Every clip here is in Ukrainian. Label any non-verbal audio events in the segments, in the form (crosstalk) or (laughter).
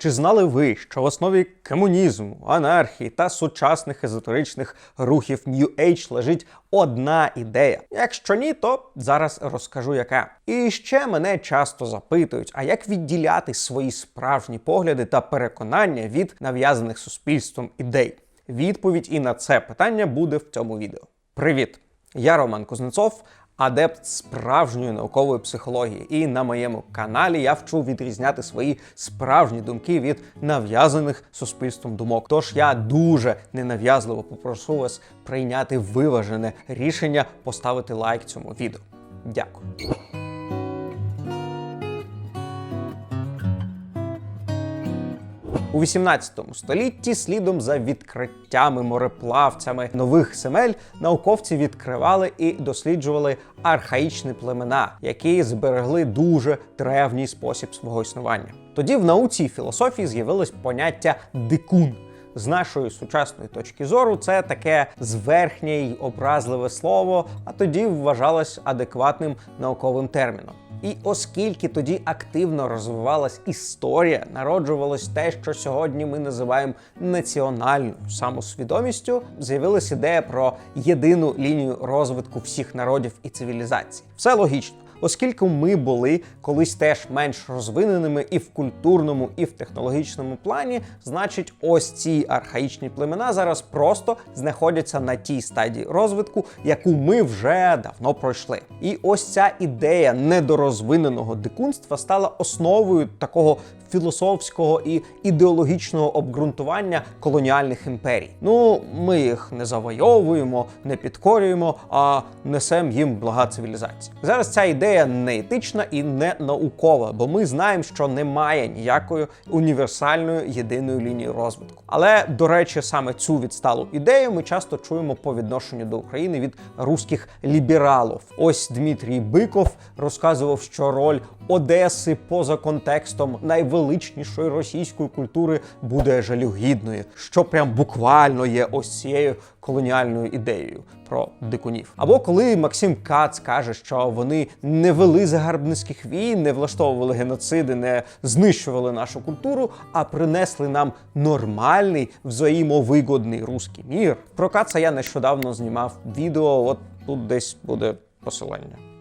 Чи знали ви, що в основі комунізму, анархії та сучасних езотеричних рухів New Age лежить одна ідея? Якщо ні, то зараз розкажу яка. І ще мене часто запитують: а як відділяти свої справжні погляди та переконання від нав'язаних суспільством ідей? Відповідь і на це питання буде в цьому відео. Привіт! Я Роман Кузнецов, адепт справжньої наукової психології. І на моєму каналі я вчу відрізняти свої справжні думки від нав'язаних суспільством думок. Тож я дуже ненав'язливо попрошу вас прийняти виважене рішення поставити лайк цьому відео. Дякую. У 18 столітті, слідом за відкриттями мореплавцями нових земель, науковці відкривали і досліджували архаїчні племена, які зберегли дуже древній спосіб свого існування. Тоді в науці і філософії з'явилось поняття дикун. З нашої сучасної точки зору, це таке зверхнє й образливе слово, а тоді вважалось адекватним науковим терміном. І оскільки тоді активно розвивалась історія, народжувалось те, що сьогодні ми називаємо національною самосвідомістю, з'явилась ідея про єдину лінію розвитку всіх народів і цивілізацій. Все логічно. Оскільки ми були колись теж менш розвиненими і в культурному, і в технологічному плані, значить, ось ці архаїчні племена зараз просто знаходяться на тій стадії розвитку, яку ми вже давно пройшли. І ось ця ідея недорозвиненого дикунства стала основою такого філософського і ідеологічного обґрунтування колоніальних імперій. Ну, ми їх не завойовуємо, не підкорюємо, а несемо їм блага цивілізації. Зараз ця ідея не етична і не наукова, бо ми знаємо, що немає ніякої універсальної єдиної лінії розвитку. Але до речі, саме цю відсталу ідею ми часто чуємо по відношенню до України від руських лібералів. Ось Дмитрій Биков розказував, що роль Одеси поза контекстом найвеличнішої російської культури буде жалюгідною, що прям буквально є ось цією колоніальною ідеєю про дикунів. Або коли Максим Кац каже, що вони не вели загарбницьких війн, не влаштовували геноциди, не знищували нашу культуру, а принесли нам нормальний взаємовигодний руський мір. Про Каца я нещодавно знімав відео. От тут десь буде посилання.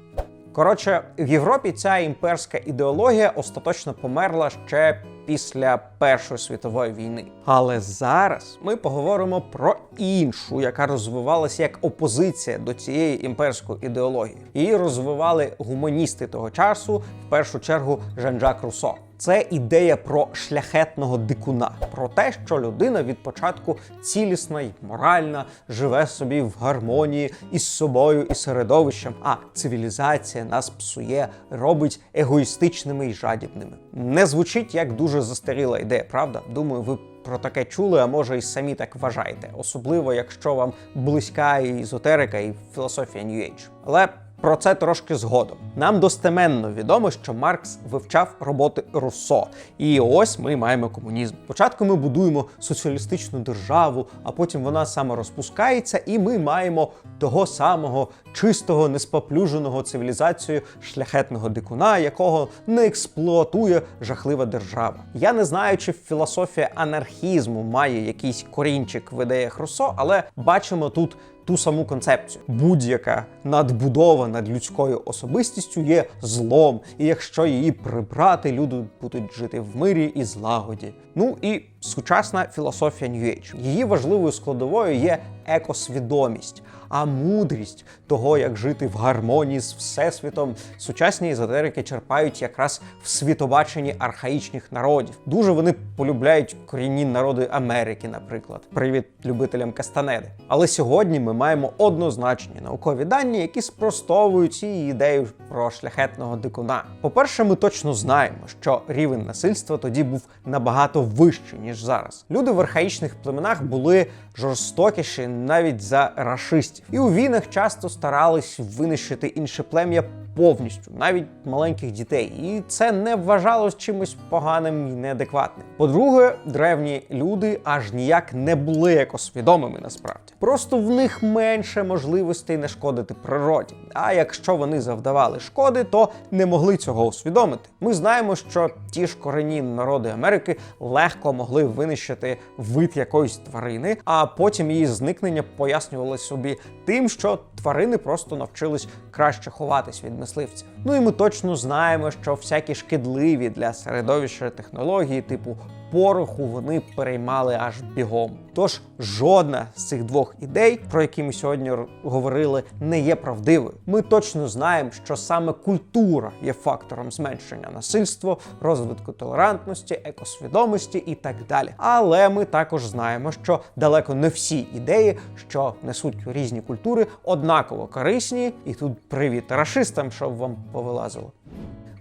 Коротше, в Європі ця імперська ідеологія остаточно померла ще після Першої світової війни. Але зараз ми поговоримо про іншу, яка розвивалася як опозиція до цієї імперської ідеології. Її розвивали гуманісти того часу, в першу чергу Жан-Жак Руссо. Це ідея про шляхетного дикуна, про те, що людина від початку цілісна й моральна, живе собі в гармонії із собою і середовищем. А цивілізація нас псує, робить егоїстичними й жадібними. Не звучить як дуже застаріла ідея, правда? Думаю, ви. Про таке чули, а може і самі так вважаєте, особливо якщо вам близька і езотерика, і філософія New Age. Але про це трошки згодом. Нам достеменно відомо, що Маркс вивчав роботи Руссо. І ось ми маємо комунізм. Спочатку ми будуємо соціалістичну державу, а потім вона саме розпускається, і ми маємо того самого чистого, неспоплюженого цивілізацією шляхетного дикуна, якого не експлуатує жахлива держава. Я не знаю, чи філософія анархізму має якийсь корінчик в ідеях Руссо, але бачимо тут ту саму концепцію. Будь-яка надбудова над людською особистістю є злом, і якщо її прибрати, люди будуть жити в мирі і злагоді. Ну і сучасна філософія New Age. Її важливою складовою є екосвідомість. А мудрість того, як жити в гармонії з всесвітом, сучасні езотерики черпають якраз в світобаченні архаїчних народів. Дуже вони полюбляють корінні народи Америки, наприклад. Привіт любителям Кастанеди. Але сьогодні ми маємо однозначні наукові дані, які спростовують ці ідеї про шляхетного дикуна. По-перше, ми точно знаємо, що рівень насильства тоді був набагато вищий ніж зараз. Люди в архаїчних племенах були жорстокіші навіть за рашистів. І у війнах часто старались винищити інше плем'я повністю, навіть маленьких дітей, і це не вважалось чимось поганим і неадекватним. По-друге, древні люди аж ніяк не були екосвідомими насправді. Просто в них менше можливостей не шкодити природі. А якщо вони завдавали шкоди, то не могли цього усвідомити. Ми знаємо, що ті ж корінні народи Америки легко могли винищити вид якоїсь тварини, а потім її зникнення пояснювали собі тим, що тварини просто навчились краще ховатись від мисливців. Ну і ми точно знаємо, що всякі шкідливі для середовища технології, типу пороху, вони переймали аж бігом. Тож жодна з цих двох ідей, про які ми сьогодні говорили, не є правдивою. Ми точно знаємо, що саме культура є фактором зменшення насильства, розвитку толерантності, екосвідомості і так далі. Але ми також знаємо, що далеко не всі ідеї, що несуть різні культури, однаково корисні. І тут привіт рашистам, щоб вам повилазило.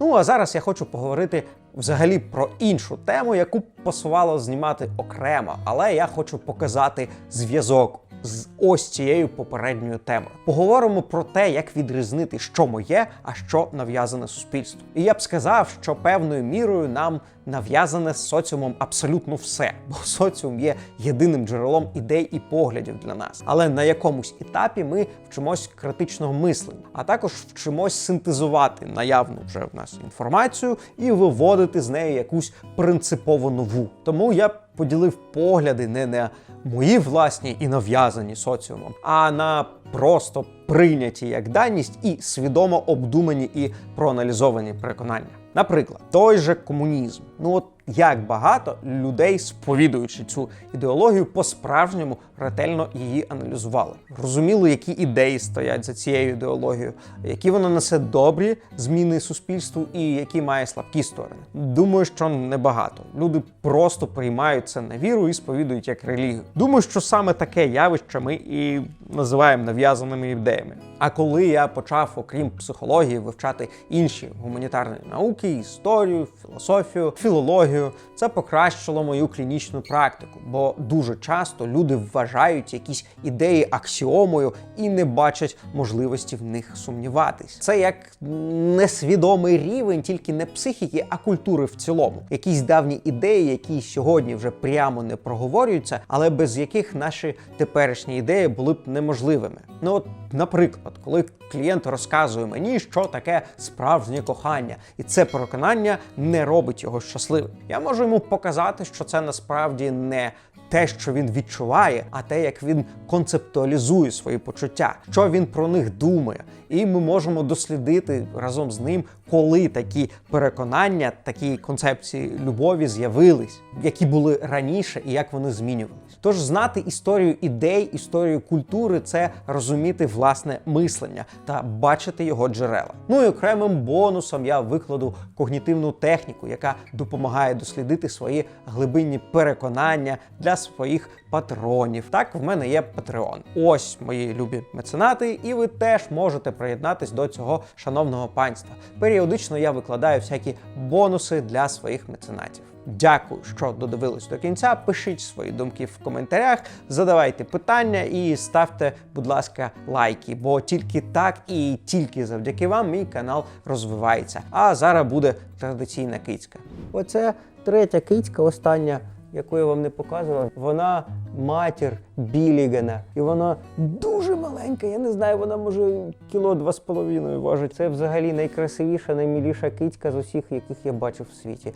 Ну а зараз я хочу поговорити взагалі про іншу тему, яку посувало знімати окремо, але я хочу показати зв'язок з ось цією попередньою темою. Поговоримо про те, як відрізнити, що моє, а що нав'язане суспільству. І я б сказав, що певною мірою нам нав'язане соціумом абсолютно все, бо соціум є єдиним джерелом ідей і поглядів для нас. Але на якомусь етапі ми вчимось критичного мислення, а також вчимось синтезувати наявну вже в нас інформацію і виводити з неї якусь принципово нову. Тому я поділив погляди не на мої власні і нав'язані соціумом, а на просто прийняті як даність і свідомо обдумані і проаналізовані переконання. Наприклад, той же комунізм. Ну от як багато людей, сповідуючи цю ідеологію, по-справжньому ретельно її аналізували. Розуміли, які ідеї стоять за цією ідеологією, які вона несе добрі зміни суспільству і які має слабкі сторони. Думаю, що небагато. Люди просто приймають це на віру і сповідують як релігію. Думаю, що саме таке явище ми і називаємо нав'язаними ідеями. А коли я почав, окрім психології, вивчати інші гуманітарні науки, історію, філософію, філологію, це покращило мою клінічну практику, бо дуже часто люди вважають якісь ідеї аксіомою і не бачать можливості в них сумніватись. Це як несвідомий рівень, тільки не психіки, а культури в цілому. Якісь давні ідеї, які сьогодні вже прямо не проговорюються, але без яких наші теперішні ідеї були б неможливими. Ну от, наприклад, коли клієнт розказує мені, що таке справжнє кохання, і це переконання не робить його щасливим. Я можу йому показати, що це насправді не те, що він відчуває, а те, як він концептуалізує свої почуття, що він про них думає. І ми можемо дослідити разом з ним, коли такі переконання, такі концепції любові з'явились, які були раніше і як вони змінювались. Тож знати історію ідей, історію культури це розуміти власне мислення та бачити його джерела. Ну і окремим бонусом я викладу когнітивну техніку, яка допомагає дослідити свої глибинні переконання для своїх патронів. Так, в мене є Patreon. Ось мої любі меценати, і ви теж можете приєднатись до цього шановного панства. Періодично я викладаю всякі бонуси для своїх меценатів. Дякую, що додивились до кінця. Пишіть свої думки в коментарях, задавайте питання і ставте, будь ласка, лайки, бо тільки так і тільки завдяки вам мій канал розвивається. А зараз буде традиційна кицька. Оце третя кицька, остання, яку я вам не показував. Вона матір Білігана. І вона дуже маленька. Я не знаю, вона може кіло два з половиною важить. Це взагалі найкрасивіша, найміліша кицька з усіх, яких я бачив в світі.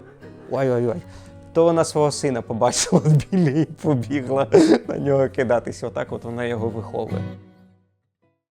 Ой-ой-ой. То вона свого сина побачила (laughs) в білі і побігла на нього кидатись. Отак от вона його виховує.